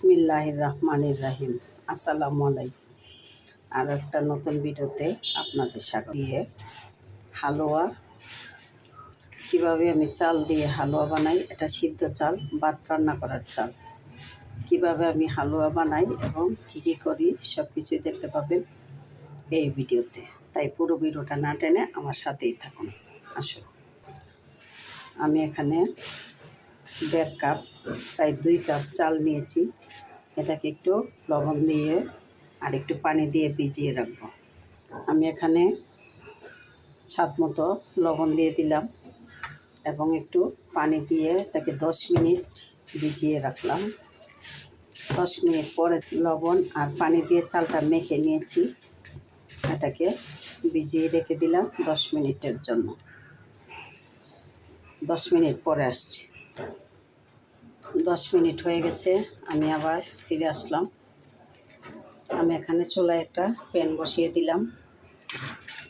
বিসমিল্লাহির রহমানির রাহিম। আসসালামু আলাইকুম। আর একটা নতুন ভিডিওতে আপনাদের স্বাগত। দিয়ে হালুয়া। কীভাবে আমি চাল দিয়ে হালুয়া বানাই, এটা সিদ্ধ চাল, ভাত রান্না করার চাল। কীভাবে আমি হালুয়া বানাই এবং কি কি করি সব কিছুই দেখতে পাবেন এই ভিডিওতে। তাই পুরো ভিডিওটা না টেনে আমার সাথেই থাকুন। আসুন। আমি এখানে দেড় কাপ, প্রায় দুই কাপ চাল নিয়েছি। এটাকে একটু লবণ দিয়ে আর একটু পানি দিয়ে ভিজিয়ে রাখব। আমি এখানে স্বাদ মতো লবণ দিয়ে দিলাম এবং একটু পানি দিয়ে তাকে দশ মিনিট ভিজিয়ে রাখলাম। দশ মিনিট পরে লবণ আর পানি দিয়ে চালটা মেখে নিয়েছি। এটাকে ভিজিয়ে রেখে দিলাম দশ মিনিটের জন্য। দশ মিনিট পরে আসছি। দশ মিনিট হয়ে গেছে, আমি আবার ফিরে আসলাম। আমি এখানে চুলায় একটা প্যান বসিয়ে দিলাম,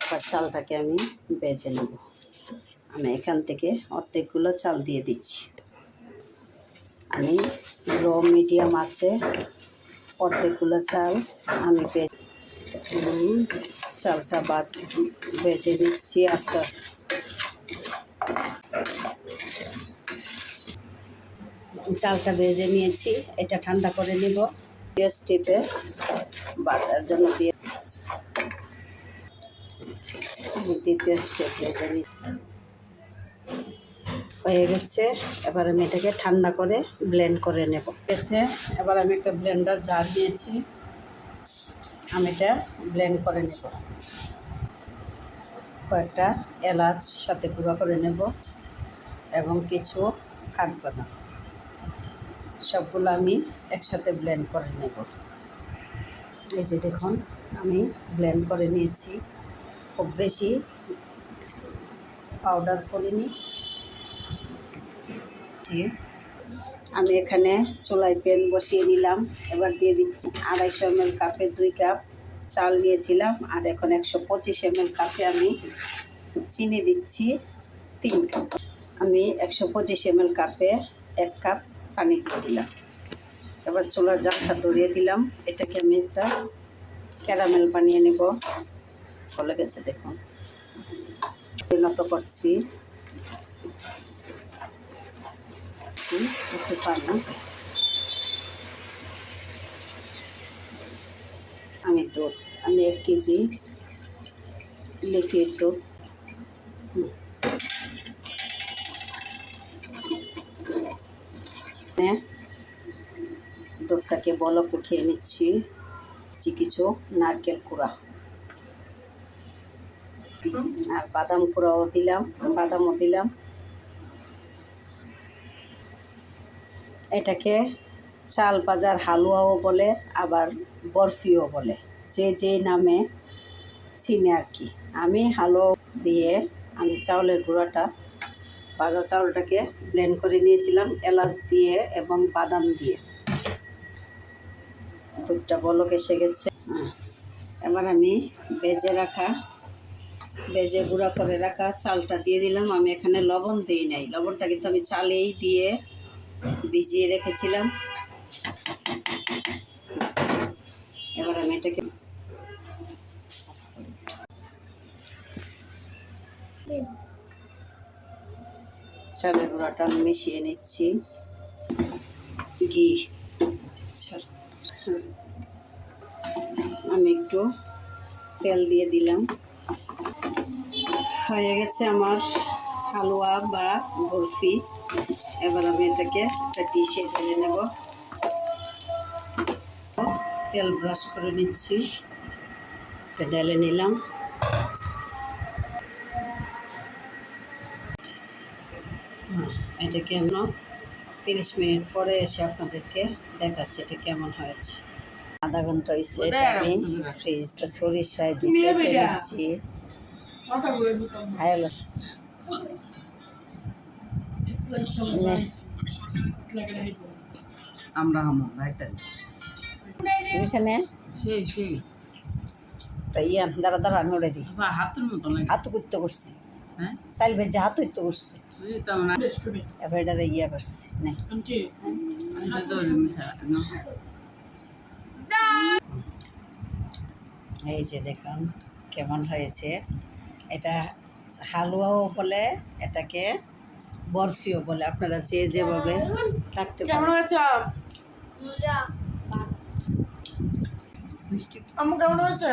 এবার চালটাকে আমি বেজে নেব। আমি এখান থেকে অর্ধেকগুলো চাল দিয়ে দিচ্ছি। আমি লো মিডিয়াম আছে, অর্ধেকগুলো চাল আমি চালটা বাদ, বেজে নিচ্ছি আস্তে আস্তে। চালটা ভেজে নিয়েছি এটা ঠান্ডা করে নিব। পেঁয়াজ টিপে বাটার জন্য দিয়ে দ্বিতীয় স্টেপ ভেজে নি হয়ে গেছে এবার আমি এটাকে ঠান্ডা করে ব্লেন্ড করে নেব। গেছে এবার আমি একটা ব্লেন্ডার জার দিয়েছি আমি এটা ব্লেন্ড করে নেব। কয়েকটা এলাচ সাথে গুঁড়া করে নেব এবং কিছু কাঠবাদাম। সবগুলো আমি একসাথে ব্লেন্ড করে নেব। এই যে দেখুন, আমি ব্লেন্ড করে নিয়েছি। খুব বেশি পাউডার করিনি। আমি এখানে চুলায় প্যান বসিয়ে নিলাম। এবার দিয়ে দিচ্ছি আড়াইশো এমএল কাপে দুই কাপ চাল নিয়েছিলাম। আর এখন একশো পঁচিশ এমএল কাপে আমি চিনি দিচ্ছি তিন কাপ আমি একশো পঁচিশ এমএল কাপে এক কাপ পানি দিয়ে দিলাম। এবার চুলার জালটা ধরিয়ে দিলাম। এটাকে আমি একটা ক্যারামেল বানিয়ে নেব। চলে গেছে দেখুন। পরিণত করছি। পানি। আমি দুধ, আমি এক কেজি লিকুইড দুধ। দুধটাকে বলক উঠিয়ে নিচ্ছি। কিছু নারকেল কুড়া। আর বাদাম কুড়াও দিলাম বাদামও দিলাম। এটাকে চাল বাজার হালুয়াও বলে আবার বরফিও বলে। যে যে নামে চিনে আর কি। আমি হালুয়া দিয়ে আমি চাউলের গুঁড়াটা ভাজা চাউলটাকে ব্লেন্ড করে নিয়েছিলাম, এলাচ দিয়ে এবং বাদাম দিয়ে। দুধটা বলক এসে গেছে। এবার আমি বেজে রাখা বেজে গুঁড়া করে রাখা চালটা দিয়ে দিলাম। আমি এখানে লবণ দিই নাই। লবণটা কিন্তু আমি চালেই দিয়ে ভিজিয়ে রেখেছিলাম। এবার আমি এটাকে চালের গুঁড়াটা আমি মিশিয়ে নিচ্ছি। ঘি। আমি একটু তেল দিয়ে দিলাম। হয়ে গেছে আমার হালুয়া বা বরফি। এবার আমি এটাকে একটা ডিশে ঢেলে নেব। তেল ব্রাশ করে নিচ্ছি। এটা ঢেলে নিলাম। হ্যাঁ, এটাকে আমরা তিরিশ মিনিট পরে এসে আপনাদেরকে দেখাচ্ছি এটা কেমন হয়েছে। আধা ঘণ্টা হয়েছে এটা আমি ফ্রিজ সরিষায় যে কেটে নিচ্ছি আমরা হামো রাইতারি মিশনে সেই সেই। দাঁড়া দাঁড়া উড়ে দিই হাত করতে করছি। হ্যাঁ? চাইল ভাই যা তুই তো আমরা এবার এটারে ইয়ে করছি নে আমি তো মিশা না। এই যে দেখুন কেমন হয়েছে। এটা হালুয়াও বলে এটাকে বরফিও বলে। আপনারা যে যেভাবে রাখতে কেমন পারেন। কেমন হয়েছে?